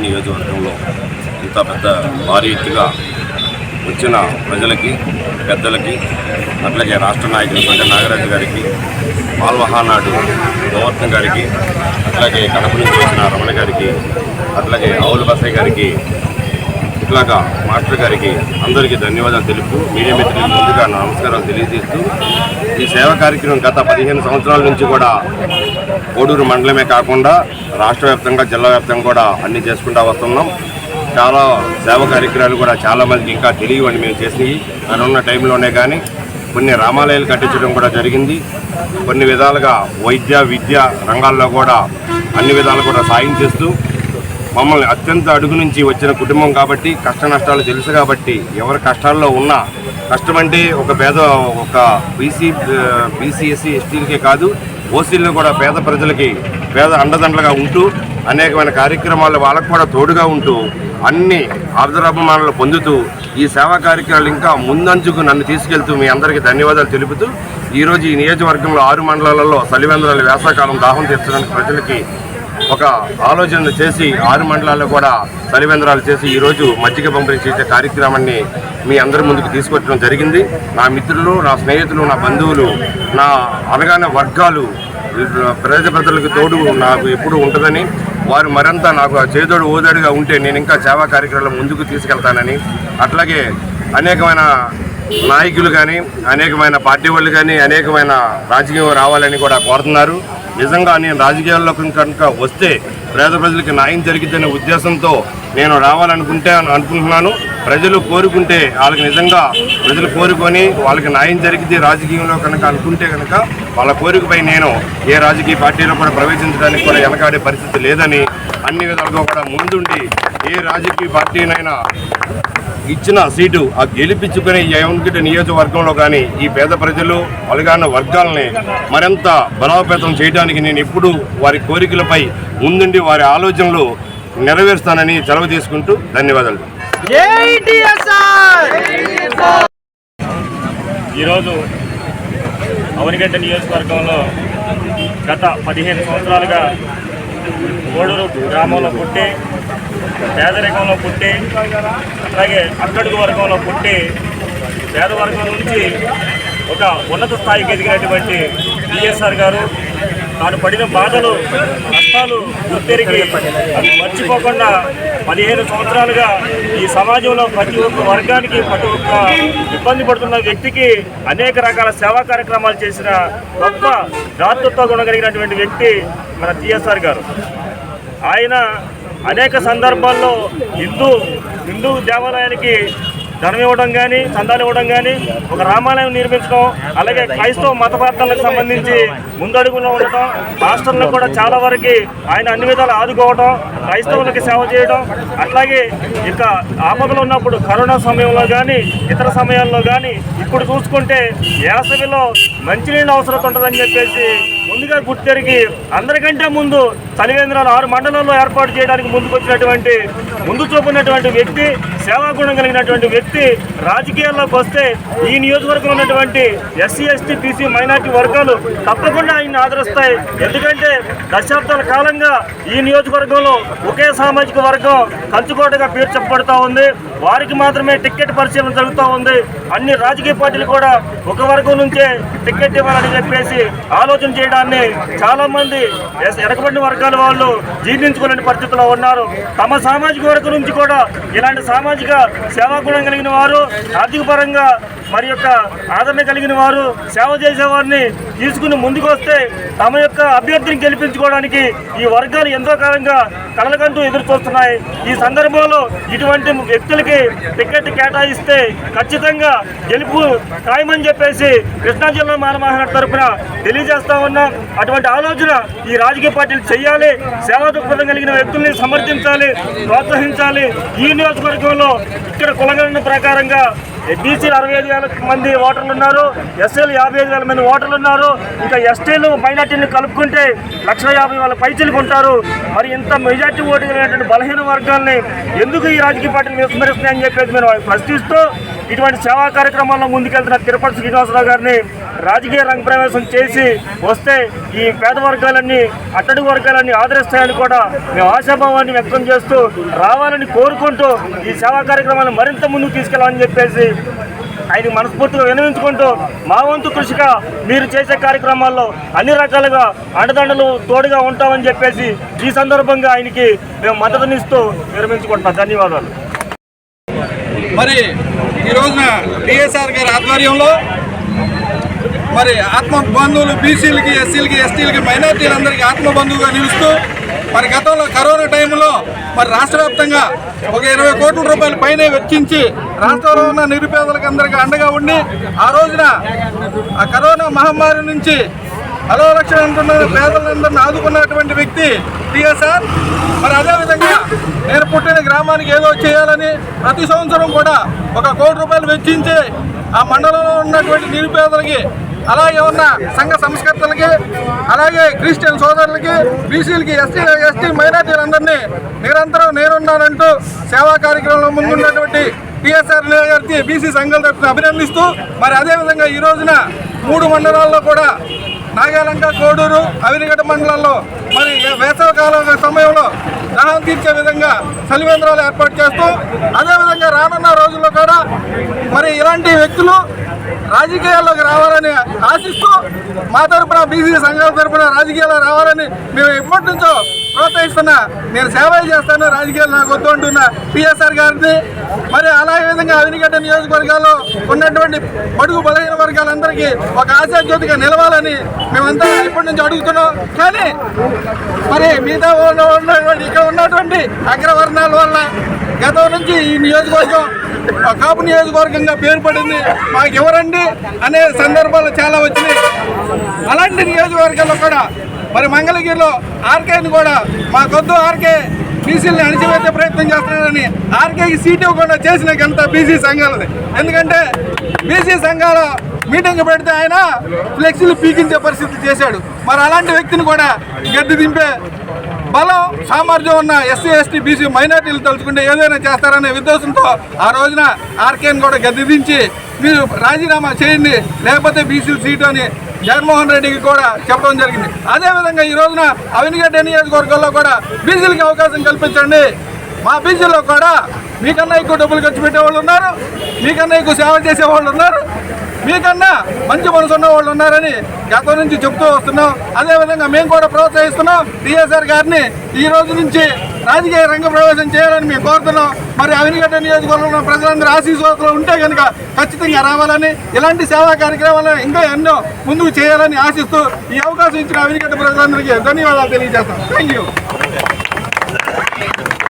నియోజకవర్గంలో ఇంత పెద్ద భారీ ఎత్తుగా వచ్చిన ప్రజలకి పెద్దలకి అట్లాగే రాష్ట్ర నాయకులు నాగరాజు గారికి మాల్వహానాడు గోవర్ధన్ గారికి అట్లాగే కడప నుంచి వచ్చిన రమణ గారికి అట్లాగే ఆవుల బసయ్య గారికి ఇట్లాగా మాస్టర్ గారికి అందరికీ ధన్యవాదాలు తెలుపు మీడియా మిత్రులకు ముందుగా నమస్కారాలు తెలియజేస్తూ ఈ సేవా కార్యక్రమం గత పదిహేను సంవత్సరాల నుంచి కూడా కోడూరు మండలమే కాకుండా రాష్ట్ర వ్యాప్తంగా జిల్లా వ్యాప్తంగా కూడా అన్ని చేసుకుంటూ వస్తున్నాం. చాలా సేవా కార్యక్రమాలు కూడా చాలామందికి ఇంకా తెలియవని మేము చేసినవి. కరోనా టైంలోనే కానీ కొన్ని రామాలయాలు కట్టించడం కూడా జరిగింది. కొన్ని విధాలుగా వైద్య విద్య రంగాల్లో కూడా అన్ని విధాలు కూడా సాయం చేస్తూ మమ్మల్ని అత్యంత అడుగు నుంచి వచ్చిన కుటుంబం కాబట్టి కష్ట నష్టాలు తెలుసు కాబట్టి ఎవరి కష్టాల్లో ఉన్నా కష్టం అంటే ఒక పేద ఒక బీసీ బీసీఎస్సీ ఎస్టీలకే కాదు ఓసీల్లో కూడా పేద ప్రజలకి పేద అండదండలుగా ఉంటూ అనేకమైన కార్యక్రమాలు వాళ్ళకు కూడా తోడుగా ఉంటూ అన్ని ఆర్ధరాభమానాలు పొందుతూ ఈ సేవా కార్యక్రమాలు ఇంకా ముందంచుకు నన్ను తీసుకెళ్తూ మీ అందరికీ ధన్యవాదాలు తెలుపుతూ ఈరోజు ఈ నియోజకవర్గంలో ఆరు మండలాలలో సలివేంద్రాల వేసాకాలం దాహం తీర్చడానికి ప్రజలకి ఒక ఆలోచనలు చేసి ఆరు మండలాల్లో కూడా తలివేంద్రాలు చేసి ఈరోజు మజ్జిగ పంపిణీ చేసే కార్యక్రమాన్ని మీ అందరి ముందుకు తీసుకొచ్చడం జరిగింది. నా మిత్రులు నా స్నేహితులు నా బంధువులు నా అనగానే వర్గాలు ప్రజ ప్రజలకు తోడు నాకు ఎప్పుడు ఉంటుందని వారు మరింత నాకు ఆ చేదోడు ఓదాడుగా ఉంటే నేను ఇంకా సేవా కార్యక్రమాలు ముందుకు తీసుకెళ్తానని అట్లాగే అనేకమైన నాయకులు కానీ అనేకమైన పార్టీ వాళ్ళు కానీ అనేకమైన రాజకీయం రావాలని కూడా కోరుతున్నారు. నిజంగా నేను రాజకీయాల్లోకి కనుక వస్తే పేద ప్రజలకి న్యాయం జరిగిద్దనే ఉద్దేశంతో నేను రావాలనుకుంటే అనుకుంటున్నాను. ప్రజలు కోరుకుంటే వాళ్ళకి నిజంగా ప్రజలు కోరుకొని వాళ్ళకి న్యాయం జరిగితే రాజకీయంలో కనుక అనుకుంటే కనుక వాళ్ళ కోరికపై నేను ఏ రాజకీయ పార్టీలో కూడా ప్రవేశించడానికి కూడా వెనకాడే పరిస్థితి లేదని అన్ని విధాలుగా కూడా ముందుండి ఏ రాజకీయ పార్టీనైనా ఇచ్చిన సీటు ఆ గెలిపించుకునే ఈ యవనగిరి నియోజకవర్గంలో కానీ ఈ పేద ప్రజలు అలగాన వర్గాలని మరింత బలోపేతం చేయడానికి నేను ఎప్పుడూ వారి కోరికలపై ముందుండి వారి ఆలోచనలు నెరవేరుస్తానని సెలవు తీసుకుంటూ ధన్యవాదాలు. ఏటీఎస్ఆర్ ఈరోజు అవనిగడ్డ నియోజకవర్గంలో గత పదిహేను సంవత్సరాలుగా గోడూరు గ్రామంలో పుట్టి పేదరికంలో పుట్టి అలాగే అట్టడుగు వర్గంలో పుట్టి పేదవర్గం నుంచి ఒక ఉన్నత స్థాయికి ఎదిగినటువంటి బిఎస్ఆర్ గారు తాను పడిన బాధలు కష్టాలు గుర్తెరిగి అవి మర్చిపోకుండా పదిహేను సంవత్సరాలుగా ఈ సమాజంలో ప్రతి ఒక్క వర్గానికి ప్రతి ఒక్క ఇబ్బంది పడుతున్న వ్యక్తికి అనేక రకాల సేవా కార్యక్రమాలు చేసిన గొప్ప దాతృత్వ గుణం కలిగినటువంటి వ్యక్తి మన టిఎస్ఆర్ గారు. ఆయన అనేక సందర్భాల్లో హిందూ హిందూ దేవాలయానికి ధనం ఇవ్వడం కానీ చందాలు ఇవ్వడం కానీ ఒక రామాలయం నిర్మించడం అలాగే క్రైస్తవ మత ప్రార్థనలకు సంబంధించి ముందడుగులో ఉండటం రాష్ట్రంలో కూడా చాలా వరకు ఆయన అన్ని విధాలు ఆదుకోవడం క్రైస్తవులకి సేవ చేయడం అట్లాగే ఇక ఆపదలో ఉన్నప్పుడు కరోనా సమయంలో కానీ ఇతర సమయాల్లో కానీ ఇప్పుడు చూసుకుంటే వేసవిలో మంచినీళ్ళ అవసరం ఉంటుందని చెప్పేసి ముందుగా గుర్తెరిగి అందరికంటే ముందు చలివేంద్రాలు ఆరు మండలాల్లో ఏర్పాటు చేయడానికి ముందుకొచ్చినటువంటి ముందు చూపున్నటువంటి వ్యక్తి సేవాగుణం కలిగినటువంటి వ్యక్తి రాజకీయాల్లోకి వస్తే ఈ నియోజకవర్గంలో ఉన్నటువంటి ఎస్సీ ఎస్టీ బీసీ మైనార్టీ వర్గాలు తప్పకుండా ఆయన్ని ఆదరిస్తాయి. ఎందుకంటే దశాబ్దాల కాలంగా ఈ నియోజకవర్గంలో ఒకే సామాజిక వర్గం కంచుకోటగా పేరు చెప్పబడుతూ ఉంది. వారికి మాత్రమే టికెట్ పరిశీలన జరుగుతూ ఉంది. అన్ని రాజకీయ పార్టీలు కూడా ఒక వర్గం నుంచే టికెట్ ఇవ్వాలని చెప్పేసి ఆలోచన చేయడాన్ని చాలామంది మంది వర్గాలు వర్గాల వాళ్ళు జీర్ణించుకోలేని పరిస్థితిలో ఉన్నారు. తమ సామాజిక వర్గం నుంచి కూడా ఇలాంటి సామాజిక సేవా గుణం కలిగిన వారు ఆర్థిక పరంగా మరి యొక్క ఆదరణ కలిగిన వారు సేవ చేసేవారిని తీసుకుని ముందుకు వస్తే తమ యొక్క అభ్యర్థిని గెలిపించుకోవడానికి ఈ వర్గాలు ఎంతో కాలంగా కలలకంటూ ఎదురు చూస్తున్నాయి ఈ సందర్భంలో ఇటువంటి వ్యక్తులకి టికెట్ కేటాయిస్తే ఖచ్చితంగా గెలుపు ఖాయమని చెప్పేసి కృష్ణా జిల్లా మానమహారాజ్ తరఫున తెలియజేస్తా ఉన్నాం. అటువంటి ఆలోచన ఈ రాజకీయ పార్టీలు చేయాలి. సేవా దృక్పథం కలిగిన వ్యక్తుల్ని సమర్థించాలి ప్రోత్సహించాలి. ఈ నియోజకవర్గంలో ఇక్కడ కులగణన ప్రకారంగా బీసీలు అరవై ఐదు వేల మంది ఓటర్లు ఉన్నారు ఎస్సీలు యాభై ఐదు వేల మంది ఓటర్లు ఉన్నారు. ఇంకా ఎస్టీలు మైనార్టీని కలుపుకుంటే లక్ష యాభై వేల పైచీలకు ఉంటారు మరి ఇంత మెజార్టీ ఓటు కలిగినటువంటి బలహీన వర్గాల్ని ఎందుకు ఈ రాజకీయ పార్టీలు విస్మరిస్తున్నాయని చెప్పేసి మేము ప్రశ్నిస్తూ ఇటువంటి సేవా కార్యక్రమాల్లో ముందుకెళ్తున్న తిరుపతి శ్రీనివాసరావు గారిని రాజకీయ రంగ ప్రవేశం చేసి వస్తే ఈ పేద వర్గాలన్నీ అట్టడుగు వర్గాలన్నీ ఆదరిస్తాయని కూడా మేము ఆశాభావాన్ని వ్యక్తం చేస్తూ రావాలని కోరుకుంటూ ఈ సేవా కార్యక్రమాలను మరింత ముందుకు తీసుకెళ్ళాలని చెప్పేసి ఆయన మనస్ఫూర్తిగా వినవించుకుంటూ మా వంతు కృషిగా మీరు చేసే కార్యక్రమాల్లో అన్ని రకాలుగా అండదండలు తోడుగా ఉంటామని చెప్పేసి ఈ సందర్భంగా ఆయనకి మేము మద్దతునిస్తూ విరమించుకుంటున్నాం. ధన్యవాదాలు. మరి ఈ రోజున టిఎస్ఆర్ గారి ఆధ్వర్యంలో మరి ఆత్మ బంధువులు బీసీలకి ఎస్సీలకి ఎస్టీలకి మైనార్టీలందరికీ ఆత్మ బంధువుగా నిలుస్తూ మరి గతంలో కరోనా టైంలో మరి రాష్ట్ర వ్యాప్తంగా ఒక ఇరవై కోట్ల రూపాయల పైనే వెచ్చించి రాష్ట్రంలో ఉన్న నిరుపేదలకు అందరికీ అండగా ఉండి ఆ రోజున ఆ కరోనా మహమ్మారి నుంచి హలో లక్షలు అంటున్న పేదలందరిని ఆదుకున్నటువంటి వ్యక్తి టిఎస్ఆర్ మరి అదేవిధంగా నేను పుట్టిన గ్రామానికి ఏదో చేయాలని ప్రతి సంవత్సరం కూడా ఒక కోటి రూపాయలు వెచ్చించి ఆ మండలంలో ఉన్నటువంటి నిరుపేదలకి అలాగే ఉన్న సంఘ సంస్కర్తలకి అలాగే క్రిస్టియన్ సోదరులకి బీసీలకి ఎస్టీ ఎస్టీ మైనార్టీలందరినీ నిరంతరం నేనున్నానంటూ సేవా కార్యక్రమంలో ముందున్నటువంటి టీఎస్ఆర్ గారికి బీసీ సంఘాల తరఫున అభినందిస్తూ మరి అదేవిధంగా ఈ రోజున మూడు మండలాల్లో కూడా నాగాలంక కోడూరు అవినిగడ్డ మండలాల్లో మరి వేసవ కాలం సమయంలో దాహం తీర్చే విధంగా చలివేంద్రాలు ఏర్పాటు చేస్తూ అదేవిధంగా రానున్న రోజుల్లో కూడా మరి ఇలాంటి వ్యక్తులు రాజకీయాల్లోకి రావాలని ఆశిస్తూ మా తరపున బీసీ సంఘాల తరపున రాజకీయాల్లో రావాలని మేము ఎప్పటి నుంచో ప్రోత్సహిస్తున్నా. నేను సేవలు చేస్తాను. రాజకీయాలు నాకు వద్దు అంటున్న. పిఎస్ఆర్ గారిని మరి అలాగే విధంగా అవినిగడ్డ నియోజకవర్గాల్లో ఉన్నటువంటి బడుగు బలహీన వర్గాలందరికీ ఒక ఆశాజ్యోతిగా నిలవాలని మేమంతా ఇప్పటి నుంచి అడుగుతున్నాం. కానీ మరి మిగతా ఉన్నటువంటి ఇక్కడ ఉన్నటువంటి అగ్రవర్ణాల వల్ల గతం నుంచి ఈ నియోజకవర్గం కాపు నియోజకవర్గంగా పేరు పడింది. మాకు ఎవరండి అనే సందర్భాలు చాలా వచ్చినాయి. అలాంటి నియోజకవర్గాల్లో కూడా మరి మంగళగిరిలో ఆర్కేని కూడా మాకొద్దు ఆర్కే బీసీలను అణిచివేసే ప్రయత్నం చేస్తున్నారని ఆర్కేకి సీట్ ఇవ్వకుండా చేసిన ఘనత బీసీ సంఘాలది. ఎందుకంటే బీసీ సంఘాల మీటింగ్ పెడితే ఆయన ఫ్లెక్సీలు పీకించే పరిస్థితి చేశాడు. మరి అలాంటి వ్యక్తిని కూడా గడ్డి దింపే బలం సామర్థ్యం ఉన్న ఎస్సీ ఎస్టీ బీసీ మైనార్టీలు తలుచుకుంటే ఏదైనా చేస్తారనే ఉద్దేశంతో ఆ రోజున ఆర్కేని కూడా గద్దె దించి మీరు రాజీనామా చేయండి లేకపోతే బీసీ సీటు అని జగన్మోహన్ రెడ్డికి కూడా చెప్పడం జరిగింది. అదేవిధంగా ఈ రోజున అవినిగడ్డ నియోజకవర్గంలో కూడా బీసీలకి అవకాశం కల్పించండి. మా బీసీలో కూడా మీకన్నా ఎక్కువ డబ్బులు ఖర్చు పెట్టే వాళ్ళు ఉన్నారు మీకన్నా ఎక్కువ సేవ చేసే వాళ్ళు ఉన్నారు మీకన్నా మంచి మనసు ఉన్న వాళ్ళు ఉన్నారని గతం నుంచి చెప్తూ వస్తున్నాం. అదేవిధంగా మేము కూడా ప్రోత్సహిస్తున్నాం. టీఎస్ఆర్ గారిని ఈ రోజు నుంచి రాజకీయ రంగ ప్రవేశం చేయాలని మేము కోరుతున్నాం. మరి అవినిగడ్డ నియోజకవర్గంలో ప్రజలందరూ ఆశీస్వాదులు ఉంటే కనుక ఖచ్చితంగా రావాలని ఇలాంటి సేవా కార్యక్రమాలు ఇంకా ఎన్నో ముందుకు చేయాలని ఆశిస్తూ ఈ అవకాశం ఇచ్చిన అవినిగడ్డ ప్రజలందరికీ ధన్యవాదాలు తెలియజేస్తాం. Thank you